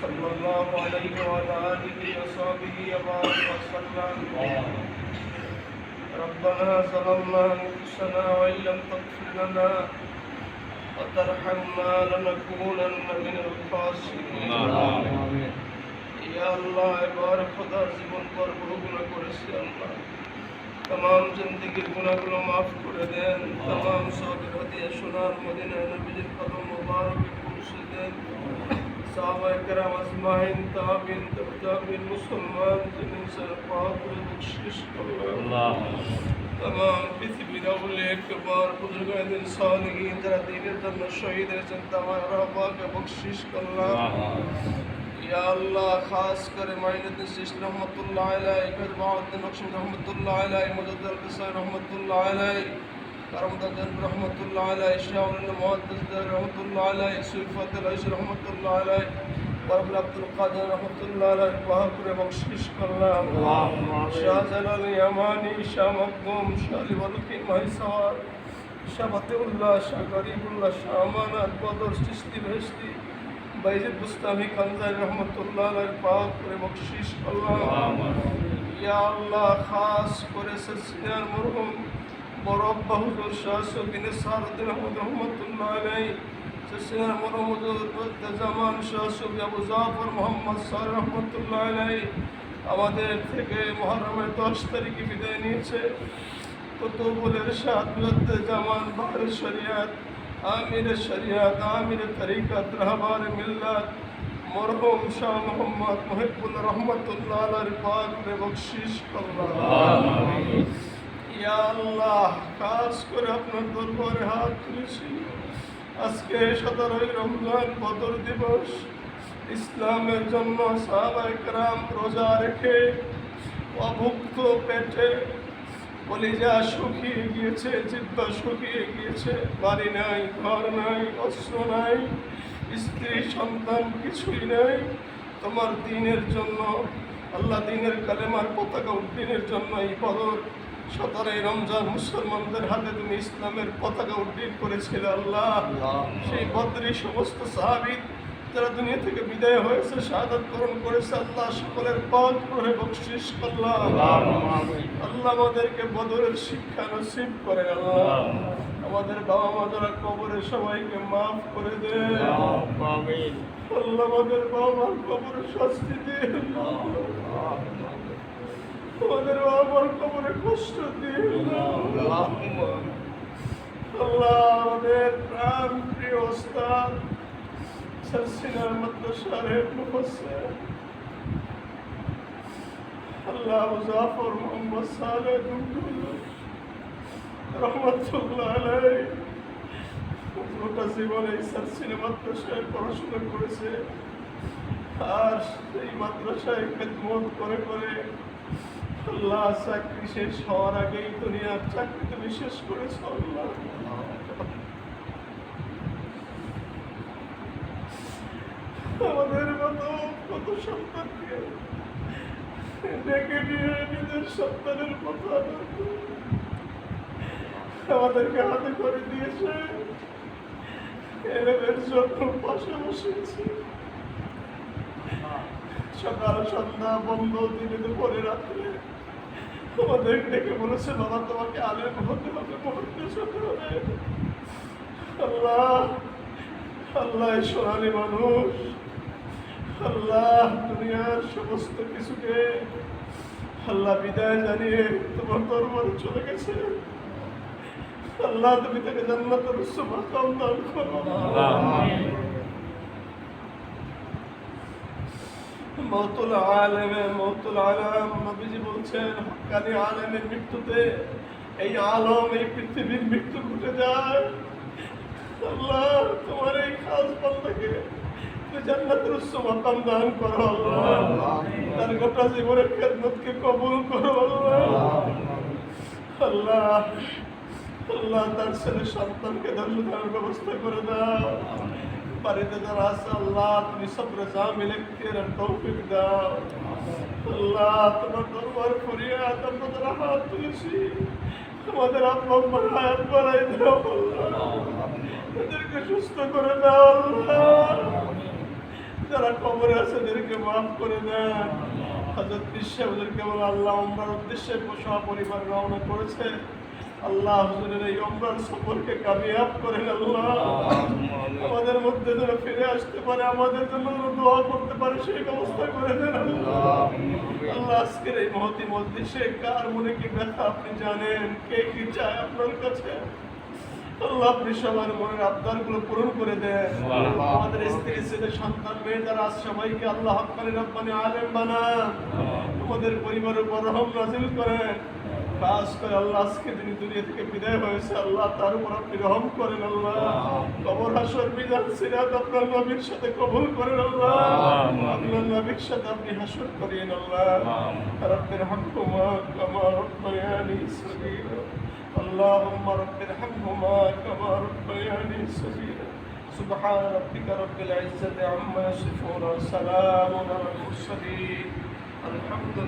صلى الله عليه وعلى آله وصحبه وبارك وسلم ربنا ظلمنا أنفسنا وإن لم تغفر لنا وترحمنا لنكونن من الخاسرين ইয়া আল্লাহ এবার খোদার জীবন পর বহু গুণা করেছি আল্লাহ তমাম জিন্দগির গুণাগুলো মাফ করে দেন তমাম সবের হাতিয়া সোনার মদিনায় নবীজির কদম মোবারকে পৌঁছে দেন আজমাইন তাবিন তাবিন মুসলমান যিনি সর পাক করে বখশিশ করলেন তমাম পৃথিবীর আউলিয়া একবার বুজুর্গান সালিহিন যারা দিনের জন্য শহীদ হয়েছেন তামার রহবাকে বখশিশ করলাম ইয়া আল্লাহ খাস করে মাইনুদ্দিন সিস্ট রহমতুল্লাহ আলাই ফের বাউদ্দিন বখশিম রহমতুল্লাহ আলাই মুজাদ্দাল কিসাই রহমতুল্লাহ আলাই করমদান রহমতুল্লাহ আলাই শাহুল মুহাদ্দিস রহমতুল্লাহ আলাই আলাইহি রহমতুল্লাহ আলাই বরবুল আব্দুল কাদের রহমতুল্লাহ আলাই বাহাকুরে বখশিশ করলাম। শাহজালাল ইয়ামানি শাহ মকদুম শাহ আলী বলকি মাইসার শাহ ফতেউল্লাহ শাহ গরিবুল্লাহ শাহ আমানত বদর চিস্তি ভেস্তি বাইজিদ বুস্তামি কানজাই রহমতুল্লাহ করলাম। ইয়া আল্লাহ খাস করে মরহুম। আমাদের থেকে মহরমের দশ তারিখে বিদায় নিয়েছে। কুতুবুলের বদ্দ জামান বাহার শরিয়াত আমির শরিয়াত আমির তরিকত, রাহবার মিল্লাত, মরহুম শাহ মোহাম্মদ মহিবুল রহমতুল্লাহ আলার পাক রে বখশিশ করলাম আল্লাহ খাস করে আপনার দরবারে হাত তুলেছি। আজকে সতেরোই রমজান, বদর দিবস। ইসলামের জন্য সাহাবায়ে কেরাম রোজা রেখে অভুক্ত পেটে কলিজা শুকিয়ে গিয়েছে জিব্বা শুকিয়ে গিয়েছে। বাড়ি নাই, ঘর নাই, অস্ত্র নাই, স্ত্রী, সন্তান কিছুই নাই। তোমার দিনের জন্য, আল্লাহ দিনের কালেমার পতাকা উড্ডীনের জন্য এই বদর সতেরোই রমজান মুসলমানদের হাতে তুমি ইসলামের পতাকা উড্ডীন করেছিলে আল্লাহ। সেই বদরি সমস্ত সাহাবিদ যারা দুনিয়া থেকে বিদায় হয়েছে শাহাদাত গ্রহণ করেছে আল্লাহ সকলের পথ করে বকশিস করলাম। আল্লাহ আমাদেরকে বদরের শিক্ষা নসিব করে আল্লাহ। আমাদের বাবা মা যারা কবরে সবাইকে মাফ করে দে আল্লাহ আমাদের বাবা মার কবরে শাস্তি দে আমাদের বাবা মার কষ্ট আল্লাহ আমাদের প্রাণ সালে দুদুল রহমতুল্লাহ আলাই গোটা জীবন সরসিনা মাদ্রাসায় পড়াশোনা করেছে আর এই মাদ্রাসায় খেদমত করে করে আল্লাহ, চাকরি শেষ হওয়ার আগেই দুনিয়ার চাকরি তুমি শেষ করেছ আল্লাহ। আমাদের মতো কত সন্তানকে ডেকে নিয়ে নিজের সন্তানের মতো আমাদেরকে হাতে করে দিয়েছে। এলেমের জন্য পাশে বসেছি সকাল, সন্ধ্যা, বন্ধ, দিনে দুপুরে রাত্রে। আমাদের ডেকে বলেছে, বাবা, তোমাকে আলেম হতে হবে মহাদেশ হতে হবে। আল্লাহ আল্লাহ সোনালি মানুষ। আল্লাহ, দুনিয়ার সমস্ত কিছুকে আল্লাহ বিদায় জানিয়ে তোমার দরবারে চলে গেছে। আল্লাহ, তুমি তাকে জান্নাতের মাকাম দান করো। মৌতুল আলেমে মৌতুল আলম নবীজি বলছেন হকানি আলেমের মৃত্যুতে এই আলম এই পৃথিবীর মৃত্যু ঘটে যায়। আল্লাহ তোমার এই খাস বান্দাকে তুমি জান্নাতের উচ্চ মাকাম দান করো আল্লাহ। তার গোটা জীবনের খেদমতকে কবুল করো আল্লাহ। আল্লাহ আল্লাহ তার ছেলে সন্তানকে ধৈর্য ব্যবস্থা করে দাও। বাড়িতে যারা আছে আল্লাহ তুমি সবরে জামিল ইখতিয়ার তৌফিক দাও আল্লাহ তোমার দরবার ফরিয়াদ আমরা যারা হাত তুলেছি আমাদের আব্বা আম্মার হায়াত বাড়াই দাও এদেরকে সুস্থ করে দাও আল্লাহ যারা কবরে আছে ওদেরকে মাফ করে দেন হজরত বিশ্বে ওদেরকে বলে আল্লাহ আমরার উদ্দেশ্যে সহ পরিবার রওনা করেছে আল্লাহ হুজুরের এই অমরার সফরকে কামিয়াব করেন আল্লাহ। আমাদের মধ্যে যেন ফিরে আসতে পারে আমাদের জন্য দোয়া করতে পারে সেই ব্যবস্থা করে দেন আল্লাহ। আল্লাহ। আজকের এই মহতি মজলিসে কার মনে কি ব্যথা আপনি জানেন? কে কি চায় আপনার কাছে? আল্লাহ আপনি সবার মনের আবদারগুলো পূরণ করে দেন। আমাদের স্ত্রী ছেলে সন্তান মেয়ে যারা আছে সবাইকে আল্লাহ হকানি রব্বানি আলেম বানান। আমাদের পরিবারের উপর রহম নাজিল করেন। খাস করে আল্লাহ আজকে যিনি দুনিয়া থেকে বিদায় হয়েছে আল্লাহ তার উপর আপনি রহম করেন আল্লাহ কবর হাসর বিধান সিরাত আপনার নবীর সাথে কবুল করেন আল্লাহ আপনার নবীর সাথে আপনি হাসর করিয়েন আল্লাহ রব্বির হামকুমা কামা রব্বায়ানি সগীরা اللهم رب ارحمهما كما ربياني صغيرا سبحان ربك رب العزة عما يصفون وسلام على المرسلين الحمد لله